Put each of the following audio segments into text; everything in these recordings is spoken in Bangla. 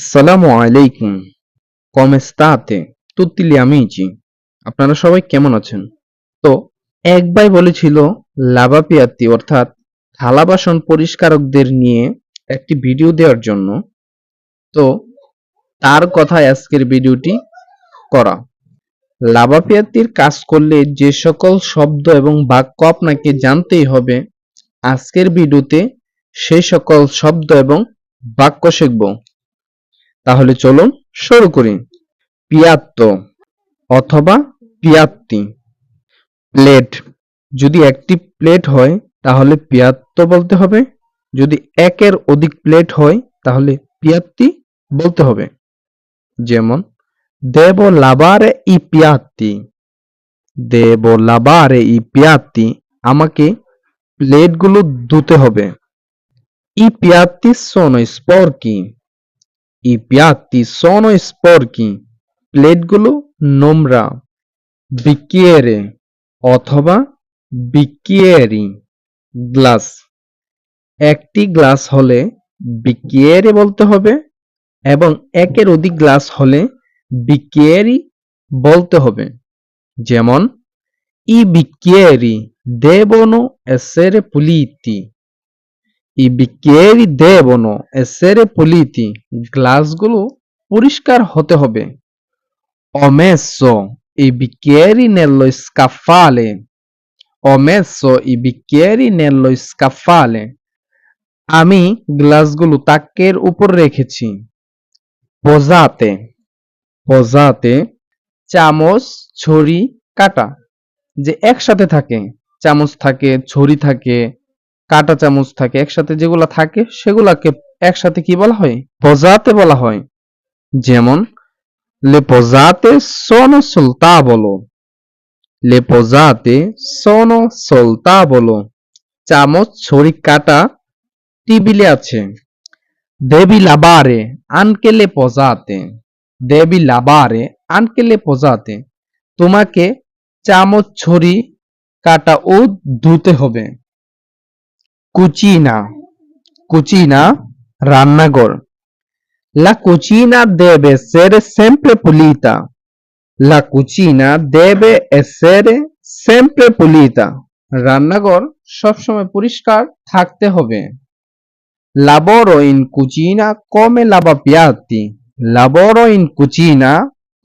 আসসালামু আলাইকুম। কম স্তাতে গli amici আপনারা সবাই কেমন আছেন? তো, এক ভাই বলেছিল লাভাপিয়াতি অর্থাৎ থালা বাসন পরিষ্কারকদের নিয়ে একটি ভিডিও দেওয়ার জন্য। তো, তার কথায় আজকের ভিডিওটি করা। লাভাপিয়াতির কাজ করলে যে সকল শব্দ এবং বাক্য আপনাকে জানতেই হবে, আজকের ভিডিওতে সেই সকল শব্দ এবং বাক্য শিখব। তাহলে চলুন শুরু করি। পিয়াত্ত অথবা পিয়াত্তি। প্লেট। যদি একটি প্লেট হয়, তাহলে পিয়াত্ত বলতে হবে। যদি একের অধিক প্লেট হয়, তাহলে পিয়াত্তি বলতে হবে। যেমন দেব লাভারে ই পিয়াত্তি। দেব লাভারে ই পিয়াত্তি, আমাকে প্লেটগুলো ধুতে হবে। ই পিয়াত্তি sono sporchi I piatti sono sporchi. প্লেটগুলো নোংরা। বিকিয়েরে অথবা বিকিয়েরি গ্লাস একটি গ্লাস হলে বিকিয়েরে বলতে হবে এবং একের অধিক গ্লাস হলে বিকিয়েরি বলতে হবে। যেমন, ই বিকিয়েরি দেবনো essere puliti i bicchieri devono essere puliti গ্লাসগুলো পরিষ্কার হতে হবে ho messo i bicchieri nello scaffale ho messo i bicchieri nello scaffale আমি গ্লাসগুলো তাকের উপর রেখেছি পোজাতে পোজাতে চামচ ছড়ি কাটা যে একসাথে থাকে চামচ থাকে ছড়ি থাকে কাটা চামচ থাকে একসাথে যেগুলো থাকে, সেগুলোকে একসাথে কি বলা হয়? পজাতে বলা হয়। যেমন লেপজাতে সন সুলতা বলো। লেপজাতে সন সুলতা বলো। চামচ ছড়ি কাটা টিবিলে আছে। দেবী লাবারে, আনকে লেপজাতে দেবী লাবারে, আনকে লেপজাতে তোমাকে চামচ ছড়ি কাটা ও ধুতে হবে। কুচিনা কুচিনা রান্নাঘর। লা কুচিনা দেবে সের সেম্পে পুলিতা লা কুচিনা দেবে এসের সেম্পে পুলিতা রান্নাঘর সবসময় পরিষ্কার থাকতে হবে। লাবরো ইন কুচিনা কমে লাবা পিয়াতি। লাবরো ইন কুচিনা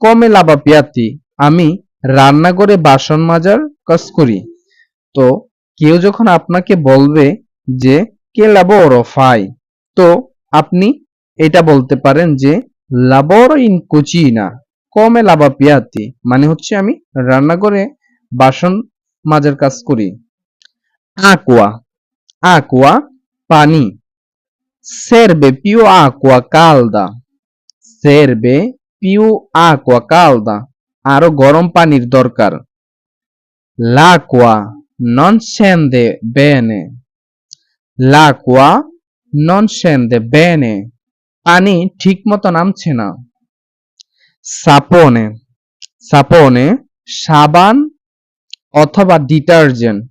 কমে লাবা পিয়াতি। আমি রান্নাঘরে বাসন মাজার কাজ করি। তো কেউ যখন আপনাকে বলবে যে কে লাবোরো ফাই তো আপনি এটা বলতে পারেন যে লাবোরো ইন কুচিনা কমে লাবা পিয়াতি মানে হচ্ছে আমি রান্না করে বাসন মাজার কাজ করি। আকুয়া আকুয়া পানি। সেরবে পিও আকুয়া কালদা। সেরবে পিও আকুয়া কালদা, আরও গরম পানির দরকার। লাকুয়া নন সেন্দে বেনে। L'acqua non scende bene পানি ঠিক মতো নামছে না। সাপনে সাপনে, সাবান অথবা detergent.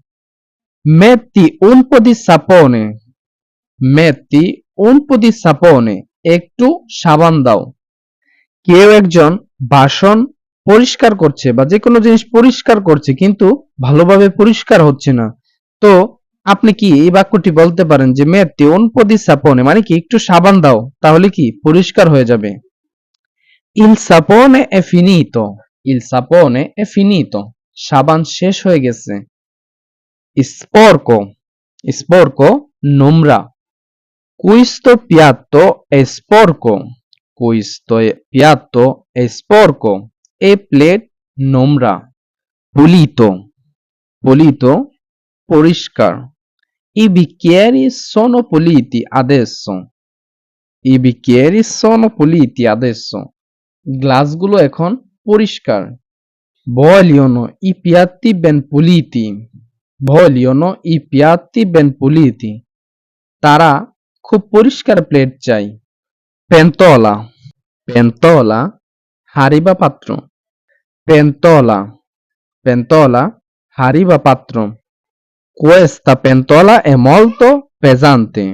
sapone metti un po' di sapone একটু সাবান দাও। কেউ একজন বাসন পরিষ্কার করছে বা যে কোনো জিনিস পরিষ্কার করছে কিন্তু ভালোভাবে পরিষ্কার হচ্ছে না। তো আপনি কি এই বাক্যটি বলতে পারেন যে, মেয়েটি অনপদি সাপনে মানে কি একটু সাবান দাও, তাহলে কি পরিষ্কার হয়ে যাবে? ইল সাপনে এ ফিনিতো, ইল সাপনে এ ফিনিতো, সাবান শেষ হয়ে গেছে। স্পর্ক স্পর্ক নোংরা কুইস্তো পিয়াত্তো স্পর্ক, কুইস্তো পিয়াত্তো স্পর্ক, এ প্লেট নোংরা পুলিতো পুলিতো পরিষ্কার। I bicchieri sono puliti adesso. I bicchieri sono puliti adesso. গ্লাসগুলো এখন পরিষ্কার vogliono i piatti ben puliti vogliono i piatti ben puliti তারা খুব পরিষ্কার প্লেট চাই পেন্তলা পেন্তলা হাড়ি বা পাত্র পেন্তলা পেন্তলা হাড়ি বা পাত্র Questa pentola è molto pesante.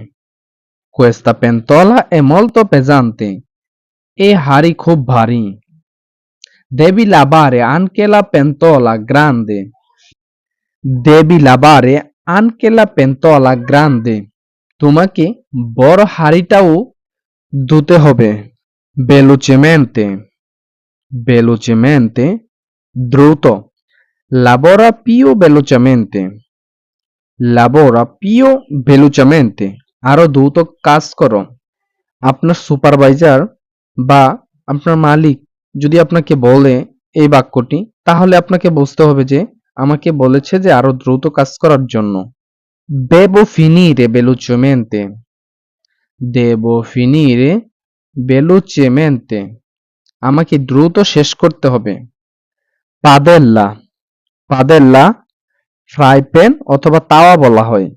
Questa pentola è molto pesante. এই হাড়ি খুব ভারী দেবি লাভারে anche la pentola grande দেবি লাভারে anche la pentola grande তোমাকে বড় হাড়িটাও ধুতে হবে velocemente velocemente দ্রুত lavora più velocemente lavora più velocemente. আরও দ্রুত কাজ করো আপনার সুপারভাইজার বা আপনার মালিক যদি আপনাকে বলে এই বাক্যটি তাহলে আপনাকে বুঝতে হবে যে আমাকে বলেছে যে আরও দ্রুত কাজ করার জন্য devo finire velocemente. Devo finire velocemente. আমাকে দ্রুত শেষ করতে হবে পাদেল্লা পাদেল্লা ফ্রাই প্যান অথবা তাওয়া বলা হয়।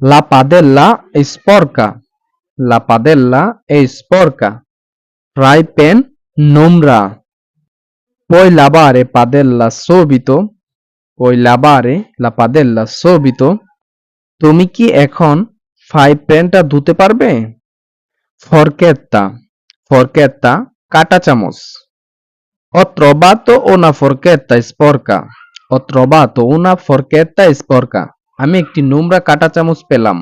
লা পাদেল্লা স্পর্কা। লা পাদেল্লা এ স্পর্কা। ফ্রাই প্যান নোংরা poi lavare padella subito poi lavare la padella তুমি কি এখন ফ্রাই প্যানটা ধুতে পারবে? ফরকেত্তা। ফরকেত্তা কাটা চামচ। ho ও না ফরকেত্তা sporca অত্রবা তো উনা ফরকেরতা স্পর্কা। আমি একটি নোংরা কাটা চামচ পেলাম।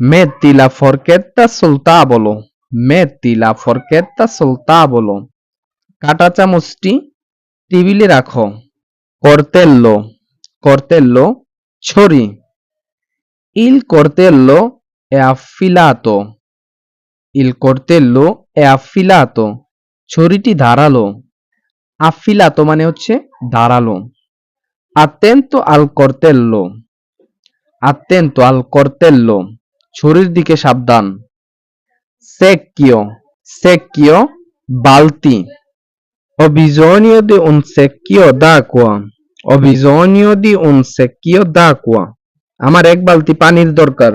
মে তিলা ফরকেরতা সুলতা বলো। মে তিলা ফরকেরতা সুলতা বলো। কাটা চামচটি টেবিলে রাখো। করতেল্লো করতেল্লো ছড়ি ইল করতেল্লো এফিলাত ইল করতেল্লো এফিলাত ছড়িটি ধারালো। আফিলাত মানে হচ্ছে ধারালো। আতেন্ত আল কর্তেল্য আতেন্ত আল কর্তেল্য ছুরির দিকে সাবধান। সেকিও সেকিও বালতি। অভিজনীয় দি উন সেকিও দা কুয়া। অভিজনীয় দি উন সেকিও দা কুয়া। আমার এক বালতি পানির দরকার।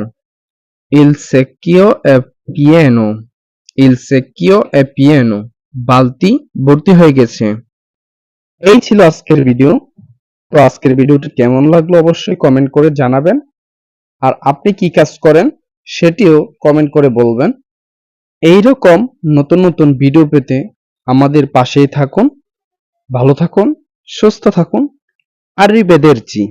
ইল সেকিও এ পিয়েনো। ইল সেকিও এ পিয়েনো। বালতি ভর্তি হয়ে গেছে। এই ছিল আজকের ভিডিও তো আজকের ভিডিওটি কেমন লাগল অবশ্যই কমেন্ট করে জানাবেন। আর আপনি কি কাজ করেন সেটিও কমেন্ট করে বলবেন। এই রকম নতুন নতুন ভিডিও পেতে আমাদের পাশেই থাকুন, ভালো থাকুন, সুস্থ থাকুন। arrivederci